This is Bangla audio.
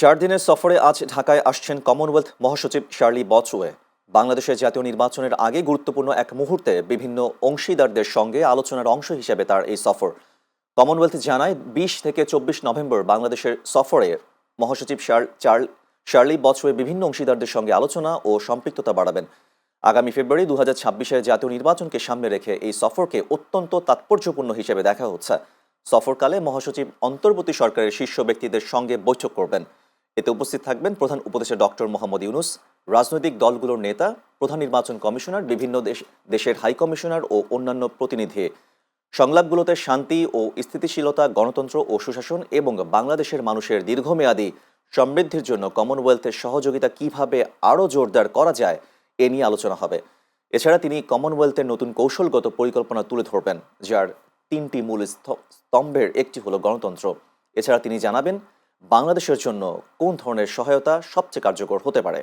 চার দিনের সফরে আজ ঢাকায় আসছেন কমনওয়েলথ মহাসচিব শার্লি বচওয়ে বাংলাদেশের জাতীয় নির্বাচনের আগে গুরুত্বপূর্ণ এক মুহূর্তে বিভিন্ন অংশীদারদের সঙ্গে আলোচনার অংশ হিসেবে তার এই সফর। কমনওয়েলথ জানায়, বিশ থেকে চব্বিশ নভেম্বর বাংলাদেশের সফরে মহাসচিব শার- চার- শার্লি বচওয়ে বিভিন্ন অংশীদারদের সঙ্গে আলোচনা ও সম্পৃক্ততা বাড়াবেন। আগামী ফেব্রুয়ারি দু হাজার ছাব্বিশের জাতীয় নির্বাচনকে সামনে রেখে এই সফরকে অত্যন্ত তাৎপর্যপূর্ণ হিসেবে দেখা হচ্ছে। সফরকালে মহাসচিব অন্তর্বর্তী সরকারের শীর্ষ ব্যক্তিদের সঙ্গে বৈঠক করবেন। এতে উপস্থিত থাকবেন প্রধান উপদেষ্টা ডক্টর মোহাম্মদ ইউনুস, রাজনৈতিক দলগুলোর নেতা, প্রধান নির্বাচন কমিশনার, বিভিন্ন দেশ, দেশের হাই কমিশনার ও অন্যান্য প্রতিনিধি। সংলাপগুলোতে শান্তি ও স্থিতিশীলতা, গণতন্ত্র ও সুশাসন এবং বাংলাদেশের মানুষের দীর্ঘমেয়াদী সমৃদ্ধির জন্য কমনওয়েলথের সহযোগিতা কীভাবে আরও জোরদার করা যায়, এ নিয়ে আলোচনা হবে। এছাড়া তিনি কমনওয়েলথের নতুন কৌশলগত পরিকল্পনা তুলে ধরবেন, যার তিনটি মূল স্তম্ভের একটি হলো গণতন্ত্র। এছাড়া তিনি জানাবেন বাংলাদেশের জন্য কোন ধরনের সহায়তা সবচেয়ে কার্যকর হতে পারে?